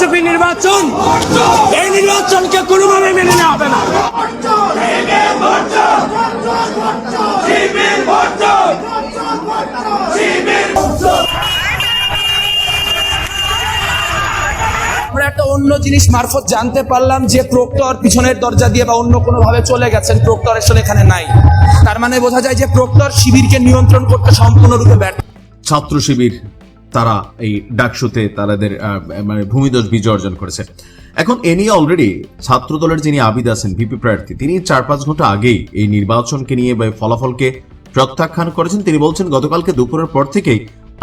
কারচুপি নির্বাচন এই নির্বাচনকে কোনোভাবে মেনে নেওয়া হবে না। আমরা একটা অন্য জিনিস মারফত জানতে পারলাম যে প্রক্টর পিছনের দরজা দিয়ে বা অন্য কোনো ভাবে চলে গেছেন প্রক্টর আসলে এখানে নাই। তার মানে বোঝা যায় যে প্রক্টর শিবিরকে নিয়ন্ত্রণ করতে সম্পূর্ণরূপে ব্যর্থ। ছাত্র শিবির তারা এই ডাকসুতে তাদের মানে ভূমিদোষ বিজয় অর্জন করেছে। এখন এ নিয়ে অলরেডি ছাত্র দলের যিনি আবিদ আছেন, ভিপি প্রার্থী, তিনি চার পাঁচ ঘণ্টা আগেই এই নির্বাচনকে নিয়ে বা ফলাফলকে প্রত্যাখ্যান করেছেন। তিনি বলছেন, গতকালকে দুপুরের পর থেকেই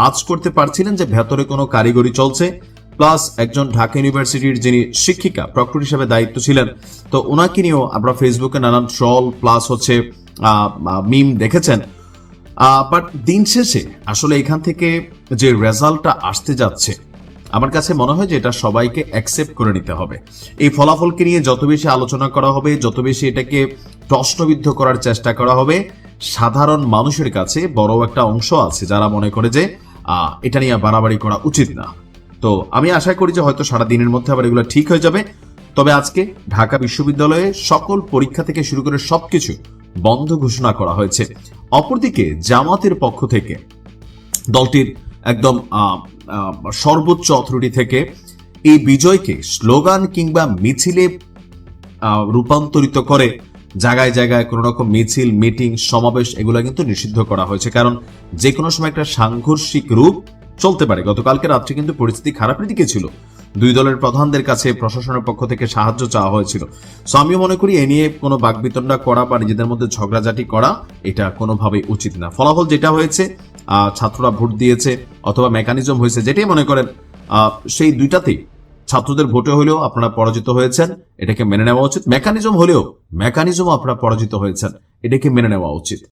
আজ করতে পারছিলেন যে ভেতরে কোনো কারিগরি চলছে। প্লাস একজন ঢাকা ইউনিভার্সিটির যিনি শিক্ষিকা, প্রক্টর হিসেবে দায়িত্ব ছিলেন, তো ওনাকে নিয়েও আমরা ফেসবুকে নানান ট্রল প্লাস হচ্ছে মিম দেখেছেন। বাট দিন শেষে আসলে এখান থেকে যে রেজাল্টটা আসতে যাচ্ছে, আমার কাছে মনে হয় যে এটা সবাইকে অ্যাকসেপ্ট করে নিতে হবে। এই ফলাফলকে নিয়ে যত বেশি আলোচনা করা হবে, যত বেশি এটাকে প্রশ্নবিদ্ধ করার চেষ্টা করা হবে, সাধারণ মানুষের কাছে বড় একটা অংশ আছে যারা মনে করে যে এটা নিয়ে বাড়াবাড়ি করা উচিত না। তো আমি আশা করি যে হয়তো সারা দিনের মধ্যে আবার এগুলো ঠিক হয়ে যাবে। তবে আজকে ঢাকা বিশ্ববিদ্যালয়ে সকল পরীক্ষা থেকে শুরু করে সবকিছু বন্ধ ঘোষণা করা হয়েছে। অপরদিকে জামাতের পক্ষ থেকে, দলটির একদম সর্বোচ্চ অথরিটি থেকে এই বিজয়কে স্লোগান কিংবা মিছিলে রূপান্তরিত করে জায়গায় জায়গায় কোনো রকম মিছিল, মিটিং, সমাবেশ এগুলো কিন্তু নিষিদ্ধ করা হয়েছে। কারণ যে কোনো সময় একটা সাংঘর্ষিক রূপ চলতে পারে। গতকালকে রাত্রে কিন্তু পরিস্থিতি খারাপের দিকে ছিল। দুই দলের প্রধানদের কাছে প্রশাসনের পক্ষ থেকে সাহায্য চাওয়া হয়েছিল। সো আমি মনে করি, এ নিয়ে কোনো বাকবিতণ্ডা করা বা নিজেদের মধ্যে ঝগড়াঝাটি করা, এটা কোনোভাবেই উচিত না। ফলাফল যেটা হয়েছে ছাত্ররা ভোট দিয়েছে অথবা মেকানিজম হয়েছে, যেটাই মনে করেন সেই দুইটাতেই ছাত্রদের ভোটে হলেও আপনারা পরাজিত হয়েছেন, এটাকে মেনে নেওয়া উচিত। মেকানিজম হলেও মেকানিজম আপনারা পরাজিত হয়েছেন, এটাকে মেনে নেওয়া উচিত।